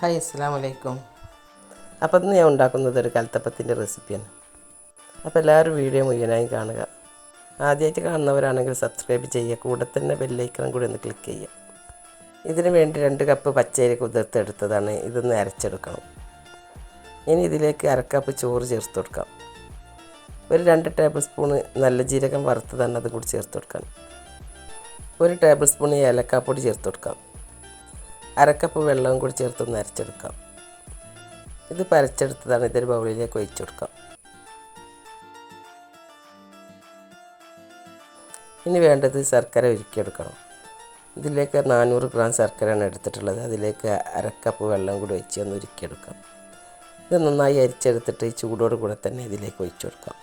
Hi അസ്സാം വലൈക്കും അപ്പം ഇന്ന് ഞാൻ ഉണ്ടാക്കുന്നത് ഒരു കൽത്തപ്പത്തിന്റെ റെസിപ്പിയാണ്. അപ്പോൾ എല്ലാവരും വീഡിയോ മുഴുവനായി കാണുക. ആദ്യമായിട്ട് കാണുന്നവരാണെങ്കിൽ സബ്സ്ക്രൈബ് ചെയ്യുക. കൂടെ തന്നെ ബെല്ലൈക്കണം കൂടി ഒന്ന് ക്ലിക്ക് ചെയ്യുക. ഇതിന് വേണ്ടി രണ്ട് കപ്പ് പച്ചരി കുതിർത്തെടുത്തതാണ് ഇതൊന്ന് അരച്ചെടുക്കണം. ഇനി ഇതിലേക്ക് അരക്കപ്പ് ചോറ് ചേർത്ത് കൊടുക്കാം. ഒരു രണ്ട് ടേബിൾ സ്പൂണ് നല്ല ജീരകം വറുത്തതാണ് അതും കൂടി ചേർത്ത് കൊടുക്കാം. ഒരു ടേബിൾ സ്പൂൺ ഏലക്കാപ്പൊടി ചേർത്ത് കൊടുക്കാം. അരക്കപ്പ് വെള്ളവും കൂടി ചേർത്തൊന്ന് അരച്ചെടുക്കാം. ഇത് പരച്ചെടുത്തതാണ് ഇതൊരു ബൗളിലേക്ക് ഒഴിച്ചു കൊടുക്കാം. ഇനി വേണ്ടത് ശർക്കര ഉരുക്കിയെടുക്കണം. ഇതിലേക്ക് നാനൂറ് ഗ്രാം ശർക്കരയാണ് എടുത്തിട്ടുള്ളത്. അതിലേക്ക് അരക്കപ്പ് വെള്ളം കൂടി ഒഴിച്ച് ഒന്ന് ഉരുക്കിയെടുക്കാം. ഇത് നന്നായി അരിച്ചെടുത്തിട്ട് ഈ ചൂടോട് കൂടെ തന്നെ ഇതിലേക്ക് ഒഴിച്ചു കൊടുക്കാം.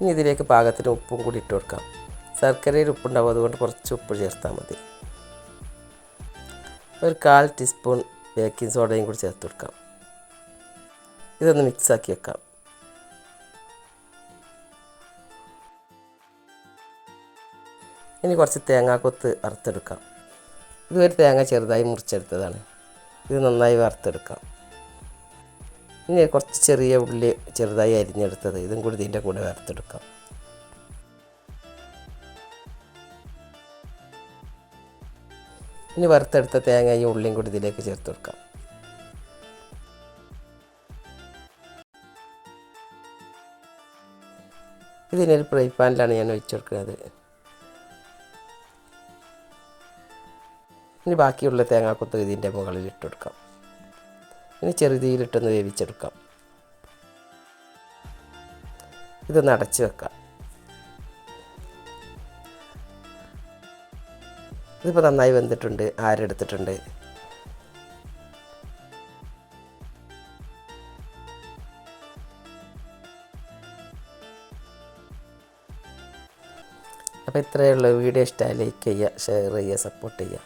ഇനി ഇതിലേക്ക് പാകത്തിന് ഉപ്പും കൂടി ഇട്ട് കൊടുക്കാം. ശർക്കരയിൽ ഉപ്പുണ്ടാവും അതുകൊണ്ട് കുറച്ച് ഉപ്പ് ചേർത്താൽ മതി. ഒരു കാൽ ടീസ്പൂൺ ബേക്കിംഗ് സോഡയും കൂടി ചേർത്ത് കൊടുക്കാം. ഇതൊന്ന് മിക്സാക്കി വെക്കാം. ഇനി കുറച്ച് തേങ്ങാക്കൊത്ത് വറുത്തെടുക്കാം. ഇതൊരു തേങ്ങ ചെറുതായി മുറിച്ചെടുത്തതാണ്. ഇത് നന്നായി വറുത്തെടുക്കാം. ഇനി കുറച്ച് ചെറിയ ഉള്ളി ചെറുതായി അരിഞ്ഞെടുത്തത്. ഇതും കൂടി ഇതിന്റെ കൂടെ വറുത്തെടുക്കാം. ഇനി വറുത്തെടുത്ത തേങ്ങയും ഉള്ളിയും കൂടി ഇതിലേക്ക് ചേർത്ത് കൊടുക്കാം. ഇതിനൊരു ഫ്രൈ പാനിലാണ് ഞാൻ ഒഴിച്ചു കൊടുക്കുന്നത്. ഇനി ബാക്കിയുള്ള തേങ്ങാക്കൊത്ത് ഇതിന്റെ മുകളിൽ ഇട്ട് കൊടുക്കാം. ഇനി ചെറുതീയിലിട്ടൊന്ന് വേവിച്ചെടുക്കാം. ഇതൊന്ന് അടച്ച് വെക്കാം. ഇതിപ്പോൾ നന്നായി വെന്തിട്ടുണ്ട് ആരെടുത്തിട്ടുണ്ട്. അപ്പോൾ ഇത്രയേ ഉള്ളൂ. വീഡിയോ ഇഷ്ടമായി ലൈക്ക് ചെയ്യുക ഷെയർ ചെയ്യുക സപ്പോർട്ട് ചെയ്യുക.